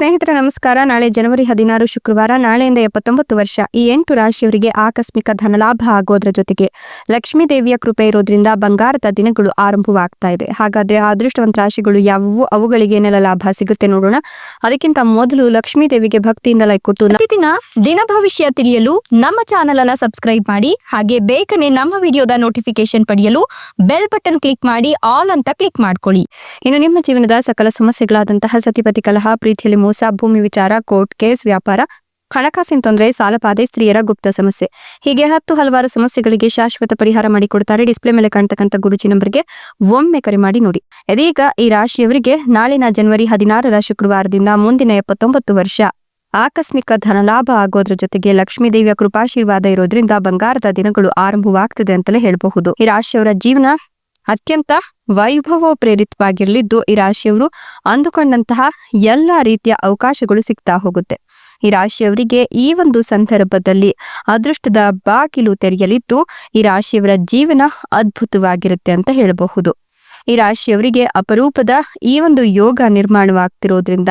ಸ್ನೇಹಿತರ, ನಮಸ್ಕಾರ. ನಾಳೆ ಜನವರಿ ಹದಿನಾರು ಶುಕ್ರವಾರ, ನಾಳೆಯಿಂದ ಎಪ್ಪತ್ತೊಂಬತ್ತು ವರ್ಷ. ಈ ಎಂಟು ರಾಶಿಯವರಿಗೆ ಆಕಸ್ಮಿಕ ಧನಲಾಭ ಆಗೋದ್ರ ಜೊತೆಗೆ ಲಕ್ಷ್ಮೀ ದೇವಿಯ ಕೃಪೆ ಇರೋದ್ರಿಂದ ಬಂಗಾರದ ದಿನಗಳು ಆರಂಭವಾಗ್ತಾ ಇದೆ. ಹಾಗಾದ್ರೆ ಅದೃಷ್ಟವಂತ ರಾಶಿಗಳು ಯಾವುವು? ಅವುಗಳಿಗೆ ಏನೆಲ್ಲ ಲಾಭ ಸಿಗುತ್ತೆ ನೋಡೋಣ. ಅದಕ್ಕಿಂತ ಮೊದಲು ಲಕ್ಷ್ಮೀ ದೇವಿಗೆ ಭಕ್ತಿಯಿಂದ ಲೈಕ್ ಕೊಟ್ಟು ಪ್ರತಿದಿನ ದಿನ ಭವಿಷ್ಯ ತಿಳಿಯಲು ನಮ್ಮ ಚಾನೆಲ್ ಅನ್ನ ಸಬ್ಸ್ಕ್ರೈಬ್ ಮಾಡಿ, ಹಾಗೆ ಬೇಗನೆ ನಮ್ಮ ವಿಡಿಯೋದ ನೋಟಿಫಿಕೇಶನ್ ಪಡೆಯಲು ಬೆಲ್ ಬಟನ್ ಕ್ಲಿಕ್ ಮಾಡಿ, ಆಲ್ ಅಂತ ಕ್ಲಿಕ್ ಮಾಡ್ಕೊಳ್ಳಿ. ಇನ್ನು ನಿಮ್ಮ ಜೀವನದ ಸಕಲ ಸಮಸ್ಯೆಗಳಾದಂತಹ ಸತಿಪತಿ ಕಲಹ, ಪ್ರೀತಿಯಲ್ಲಿ ಮೋಸ ಭೂಮಿ ವಿಚಾರ, ಕೋರ್ಟ್ ಕೇಸ್, ವ್ಯಾಪಾರ, ಹಣಕಾಸಿನ ತೊಂದರೆ ಸಾಲಪಾದೆ ಸ್ತ್ರೀಯರ ಗುಪ್ತ ಸಮಸ್ಯೆ. ಹೀಗೆ ಹತ್ತು ಹಲವಾರು ಸಮಸ್ಯೆಗಳಿಗೆ ಶಾಶ್ವತ ಪರಿಹಾರ ಮಾಡಿಕೊಡ್ತಾರೆ. ಡಿಸ್ಪ್ಲೇ ಮೇಲೆ ಕಾಣ್ತಕ್ಕಂಥ ಗುರುಜಿ ನಂಬರ್ಗೆ ಒಮ್ಮೆ ಕರೆ ಮಾಡಿ ನೋಡಿ. ಇದೀಗ ಈ ರಾಶಿಯವರಿಗೆ ನಾಳಿನ ಜನವರಿ ಹದಿನಾರರ ಶುಕ್ರವಾರದಿಂದ ಮುಂದಿನ ಎಪ್ಪತ್ತೊಂಬತ್ತು ವರ್ಷ. ಆಕಸ್ಮಿಕ ಧನಲಾಭ ಆಗೋದ್ರ ಜೊತೆಗೆ ಲಕ್ಷ್ಮೀ ದೇವಿಯ ಕೃಪಾಶೀರ್ವಾದ ಇರೋದ್ರಿಂದ ಬಂಗಾರದ ದಿನಗಳು ಆರಂಭವಾಗ್ತದೆ ಅಂತಲೇ ಹೇಳಬಹುದು. ಈ ರಾಶಿಯವರ ಜೀವನ ಅತ್ಯಂತ ವೈಭವ ಪ್ರೇರಿತವಾಗಿರಲಿದ್ದು ಈ ರಾಶಿಯವರು ಅಂದುಕೊಂಡಂತಹ ಎಲ್ಲ ರೀತಿಯ ಅವಕಾಶಗಳು ಸಿಗ್ತಾ ಹೋಗುತ್ತೆ. ಈ ರಾಶಿಯವರಿಗೆ ಈ ಒಂದು ಸಂದರ್ಭದಲ್ಲಿ ಅದೃಷ್ಟದ ಬಾಗಿಲು ತೆರೆಯಲಿದ್ದು ಈ ರಾಶಿಯವರ ಜೀವನ ಅದ್ಭುತವಾಗಿರುತ್ತೆ ಅಂತ ಹೇಳಬಹುದು. ಈ ರಾಶಿಯವರಿಗೆ ಅಪರೂಪದ ಈ ಒಂದು ಯೋಗ ನಿರ್ಮಾಣವಾಗ್ತಿರೋದ್ರಿಂದ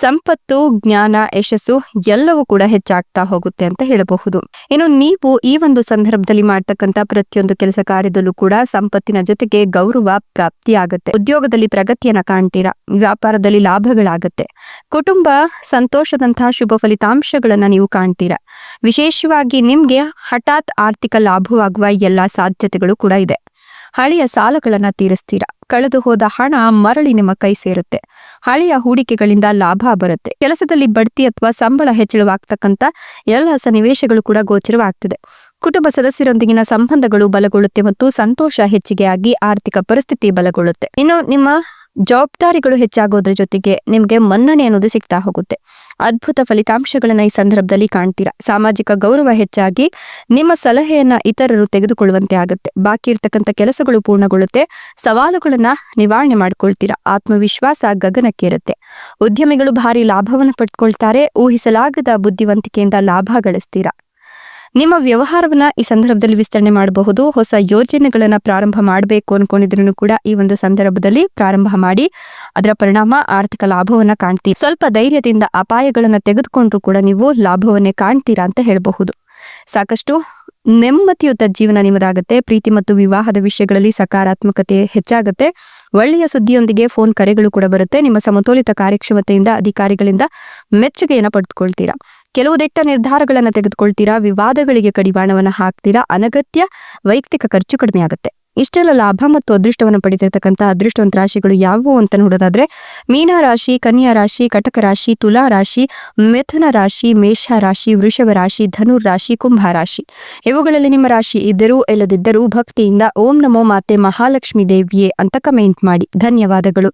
ಸಂಪತ್ತು, ಜ್ಞಾನ, ಯಶಸ್ಸು ಎಲ್ಲವೂ ಕೂಡ ಹೆಚ್ಚಾಗ್ತಾ ಹೋಗುತ್ತೆ ಅಂತ ಹೇಳಬಹುದು. ಇನ್ನು ನೀವು ಈ ಒಂದು ಸಂದರ್ಭದಲ್ಲಿ ಮಾಡ್ತಕ್ಕಂಥ ಪ್ರತಿಯೊಂದು ಕೆಲಸ ಕಾರ್ಯದಲ್ಲೂ ಕೂಡ ಸಂಪತ್ತಿನ ಜೊತೆಗೆ ಗೌರವ ಪ್ರಾಪ್ತಿಯಾಗುತ್ತೆ. ಉದ್ಯೋಗದಲ್ಲಿ ಪ್ರಗತಿಯನ್ನ ಕಾಣ್ತೀರಾ? ವ್ಯಾಪಾರದಲ್ಲಿ ಲಾಭಗಳಾಗತ್ತೆ. ಕುಟುಂಬ ಸಂತೋಷದಂತಹ ಶುಭ ಫಲಿತಾಂಶಗಳನ್ನ ನೀವು ಕಾಣ್ತೀರಾ? ವಿಶೇಷವಾಗಿ ನಿಮ್ಗೆ ಹಠಾತ್ ಆರ್ಥಿಕ ಲಾಭವಾಗುವ ಎಲ್ಲಾ ಸಾಧ್ಯತೆಗಳು ಕೂಡ ಇದೆ. ಹಳೆಯ ಸಾಲಗಳನ್ನ ತೀರಿಸ್ತೀರಾ? ಕಳೆದು ಹೋದ ಹಣ ಮರಳಿ ನಿಮ್ಮ ಕೈ ಸೇರುತ್ತೆ. ಹಳೆಯ ಹೂಡಿಕೆಗಳಿಂದ ಲಾಭ ಬರುತ್ತೆ. ಕೆಲಸದಲ್ಲಿ ಬಡ್ತಿ ಅಥವಾ ಸಂಬಳ ಹೆಚ್ಚಳವಾಗ್ತಕ್ಕಂಥ ಎಲ್ಲ ಸನ್ನಿವೇಶಗಳು ಕೂಡ ಗೋಚರವಾಗ್ತದೆ. ಕುಟುಂಬ ಸದಸ್ಯರೊಂದಿಗಿನ ಸಂಬಂಧಗಳು ಬಲಗೊಳ್ಳುತ್ತೆ ಮತ್ತು ಸಂತೋಷ ಹೆಚ್ಚಿಗೆ ಆಗಿ ಆರ್ಥಿಕ ಪರಿಸ್ಥಿತಿ ಬಲಗೊಳ್ಳುತ್ತೆ. ಇನ್ನು ನಿಮ್ಮ ಜವಾಬ್ದಾರಿಗಳು ಹೆಚ್ಚಾಗೋದ್ರ ಜೊತೆಗೆ ನಿಮಗೆ ಮನ್ನಣೆ ಅನ್ನೋದು ಸಿಗ್ತಾ ಹೋಗುತ್ತೆ. ಅದ್ಭುತ ಫಲಿತಾಂಶಗಳನ್ನ ಈ ಸಂದರ್ಭದಲ್ಲಿ ಕಾಣ್ತೀರಾ. ಸಾಮಾಜಿಕ ಗೌರವ ಹೆಚ್ಚಾಗಿ ನಿಮ್ಮ ಸಲಹೆಯನ್ನ ಇತರರು ತೆಗೆದುಕೊಳ್ಳುವಂತೆ ಆಗುತ್ತೆ. ಬಾಕಿ ಇರ್ತಕ್ಕಂಥ ಕೆಲಸಗಳು ಪೂರ್ಣಗೊಳ್ಳುತ್ತೆ. ಸವಾಲುಗಳನ್ನ ನಿವಾರಣೆ ಮಾಡ್ಕೊಳ್ತೀರಾ. ಆತ್ಮವಿಶ್ವಾಸ ಗಗನಕ್ಕೇರುತ್ತೆ. ಉದ್ಯಮಿಗಳು ಭಾರಿ ಲಾಭವನ್ನು ಪಡ್ಕೊಳ್ತಾರೆ. ಊಹಿಸಲಾಗದ ಬುದ್ಧಿವಂತಿಕೆಯಿಂದ ಲಾಭ ಗಳಿಸ್ತೀರಾ. ನಿಮ್ಮ ವ್ಯವಹಾರವನ್ನ ಈ ಸಂದರ್ಭದಲ್ಲಿ ವಿಸ್ತರಣೆ ಮಾಡಬಹುದು, ಹೊಸ ಯೋಜನೆಗಳನ್ನ ಪ್ರಾರಂಭ ಮಾಡಬೇಕು ಅನ್ಕೊಂಡಿದ್ರು ಕೂಡ ಈ ಒಂದು ಸಂದರ್ಭದಲ್ಲಿ ಪ್ರಾರಂಭ ಮಾಡಿ, ಅದರ ಪರಿಣಾಮ ಆರ್ಥಿಕ ಲಾಭವನ್ನ ಕಾಣ್ತೀರಿ. ಸ್ವಲ್ಪ ಧೈರ್ಯದಿಂದ ಅಪಾಯಗಳನ್ನ ತೆಗೆದುಕೊಂಡ್ರು ಕೂಡ ನೀವು ಲಾಭವನ್ನೇ ಕಾಣ್ತೀರಾ ಅಂತ ಹೇಳಬಹುದು. ಸಾಕಷ್ಟು ನೆಮ್ಮದಿಯುತ ಜೀವನ ನಿಮ್ಮದಾಗುತ್ತೆ ಪ್ರೀತಿ ಮತ್ತು ವಿವಾಹದ ವಿಷಯಗಳಲ್ಲಿ ಸಕಾರಾತ್ಮಕತೆ ಹೆಚ್ಚಾಗುತ್ತೆ. ಒಳ್ಳೆಯ ಸುದ್ದಿಯೊಂದಿಗೆ ಫೋನ್ ಕರೆಗಳು ಕೂಡ ಬರುತ್ತೆ. ನಿಮ್ಮ ಸಮತೋಲಿತ ಕಾರ್ಯಕ್ಷಮತೆಯಿಂದ, ಅಧಿಕಾರಿಗಳಿಂದ ಮೆಚ್ಚುಗೆಯನ್ನು ಪಡೆದುಕೊಳ್ತೀರಾ ಕೆಲವು ದಿಟ್ಟ ನಿರ್ಧಾರಗಳನ್ನು ತೆಗೆದುಕೊಳ್ತೀರಾ? ವಿವಾದಗಳಿಗೆ ಕಡಿವಾಣವನ್ನು ಹಾಕ್ತೀರಾ? ಅನಗತ್ಯ ವೈಯಕ್ತಿಕ ಖರ್ಚು ಕಡಿಮೆ ಆಗುತ್ತೆ. ಇಷ್ಟೆಲ್ಲ ಲಾಭ ಮತ್ತು ಅದೃಷ್ಟವನ್ನು ಪಡೆದಿರತಕ್ಕಂಥ ಅದೃಷ್ಟವಂತ ರಾಶಿಗಳು ಯಾವುವು ಅಂತ ನೋಡೋದಾದ್ರೆ, ಮೀನ ರಾಶಿ, ಕನ್ಯಾ ರಾಶಿ, ಕಟಕ ರಾಶಿ, ತುಲಾ ರಾಶಿ, ಮಿಥುನ ರಾಶಿ, ಮೇಷ ರಾಶಿ, ವೃಷಭ ರಾಶಿ ಧನುರ್ ರಾಶಿ, ಕುಂಭ ರಾಶಿ. ಇವುಗಳಲ್ಲಿ ನಿಮ್ಮ ರಾಶಿ ಇದ್ದರೂ ಇಲ್ಲದಿದ್ದರೂ ಭಕ್ತಿಯಿಂದ ಓಂ ನಮೋ ಮಾತೆ ಮಹಾಲಕ್ಷ್ಮಿ ದೇವಿಯೇ ಅಂತ ಕಮೆಂಟ್ ಮಾಡಿ. ಧನ್ಯವಾದಗಳು.